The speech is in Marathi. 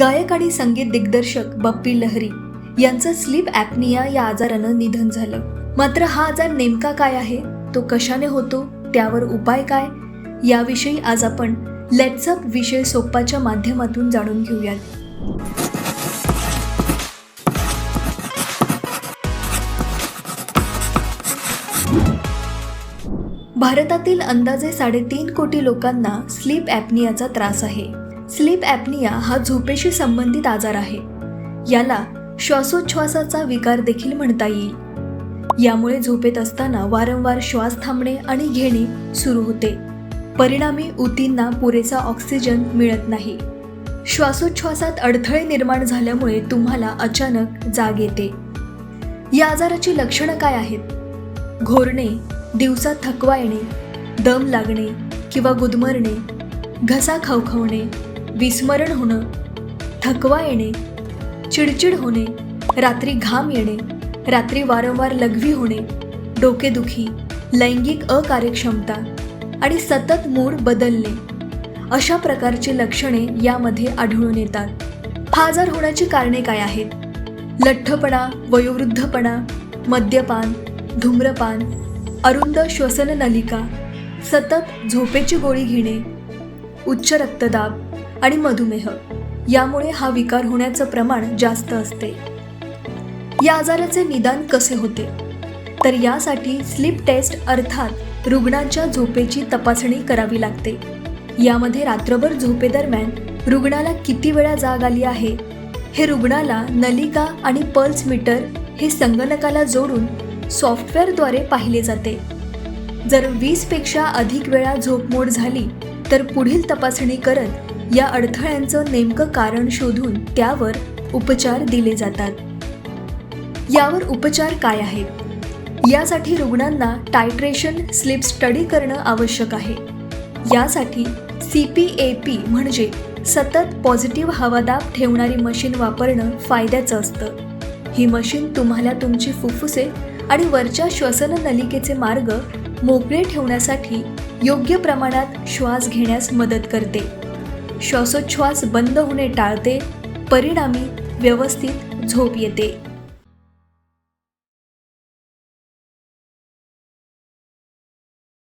गायक आणि संगीत दिग्दर्शक बप्पी लहरी यांचं स्लीप ॲपनिया या आजारानं निधन झालं. मात्र हा आजार नेमका काय आहे? तो कशाने होतो? त्यावर उपाय काय? याविषयी आज आपण लेट्सअप विषय सोप्पाच्या माध्यमातून जाणून घेऊयात. भारतातील अंदाजे साडेतीन कोटी लोकांना स्लीप ॲपनियाचा त्रास आहे. स्लीप ॲपनिया हा झोपेशी संबंधित आजार आहे. याला श्वासोच्छ्वासाचा विकार देखील म्हणता येईल. यामुळे झोपेत असताना वारंवार श्वास थांबणे आणि घेणे सुरू होते. परिणामी ऊतींना पुरेसा ऑक्सिजन मिळत नाही. श्वासोच्छ्वासात अडथळे निर्माण झाल्यामुळे तुम्हाला अचानक जाग येते. या आजाराची लक्षणं काय आहेत? घोरणे दिवसात थकवा येणे दम लागणे किंवा गुदमरणे घसा खवखवणे विस्मरण होणं थकवा येणे चिडचिड होणे रात्री घाम येणे रात्री वारंवार लघवी होणे डोकेदुखी लैंगिक अकार्यक्षमता आणि सतत मूड बदलणे अशा प्रकारची लक्षणे यामध्ये आढळून येतात. हा आजार होण्याची कारणे काय आहेत? लठ्ठपणा वयोवृद्धपणा मद्यपान धूम्रपान अरुंद श्वसन नलिका सतत झोपेची गोळी घेणे उच्च रक्तदाब आणि मधुमेह. यामुळे हा विकार होण्याचं प्रमाण जास्त असते. या आजाराचे निदान कसे होते? तर यासाठी स्लीप टेस्ट अर्थात रुग्णाच्या झोपेची तपासणी करावी लागते. यामध्ये रात्रभर झोपेदरम्यान रुग्णाला किती वेळा जाग आली आहे? हे रुग्णाला नलिका आणि पल्स मीटर हे संगणकाला जोडून सॉफ्टवेअरद्वारे पाहिले जाते. जर वीसपेक्षा अधिक वेळा झोपमोड झाली तर पुढील तपासणी करत या अडथळ्यांचं नेमकं कारण शोधून त्यावर उपचार दिले जातात. यावर उपचार काय आहेत? यासाठी रुग्णांना टायट्रेशन स्लिप स्टडी करणं आवश्यक आहे. यासाठी सी पी ए पी म्हणजे सतत पॉझिटिव्ह हवादाब ठेवणारी मशीन वापरणं फायद्याचं असतं. ही मशीन तुम्हाला तुमची फुफ्फुसे आणि वरच्या श्वसन नलिकेचे मार्ग मोकळे ठेवण्यासाठी योग्य प्रमाणात श्वास घेण्यास मदत करते. श्वासोच्छ्वास बंद होणे टाळते परिणामी व्यवस्थित झोप येते.